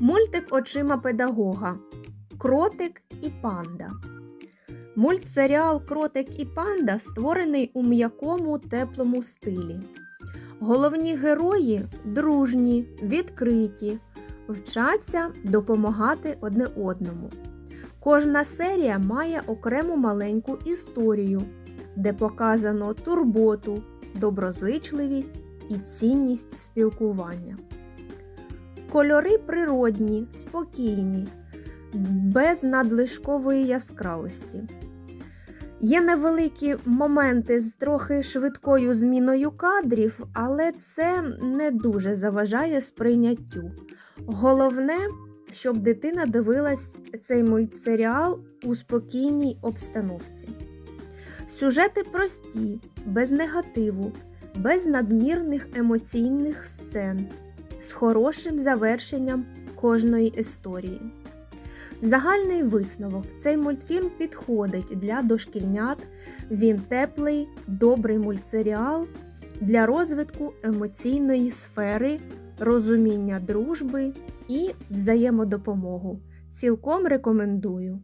Мультик очима педагога. Кротик і панда. Мультсеріал Кротик і панда створений у м'якому теплому стилі. Головні герої дружні, відкриті, вчаться допомагати одне одному. Кожна серія має окрему маленьку історію, де показано турботу, доброзичливість і цінність спілкування. Кольори природні, спокійні, без надлишкової яскравості. Є невеликі моменти з трохи швидкою зміною кадрів, але це не дуже заважає сприйняттю. Головне, щоб дитина дивилась цей мультсеріал у спокійній обстановці. Сюжети прості, без негативу, без надмірних емоційних сцен, з хорошим завершенням кожної історії. Загальний висновок: цей мультфільм підходить для дошкільнят. Він теплий, добрий мультсеріал для розвитку емоційної сфери, розуміння дружби і взаємодопомогу. Цілком рекомендую.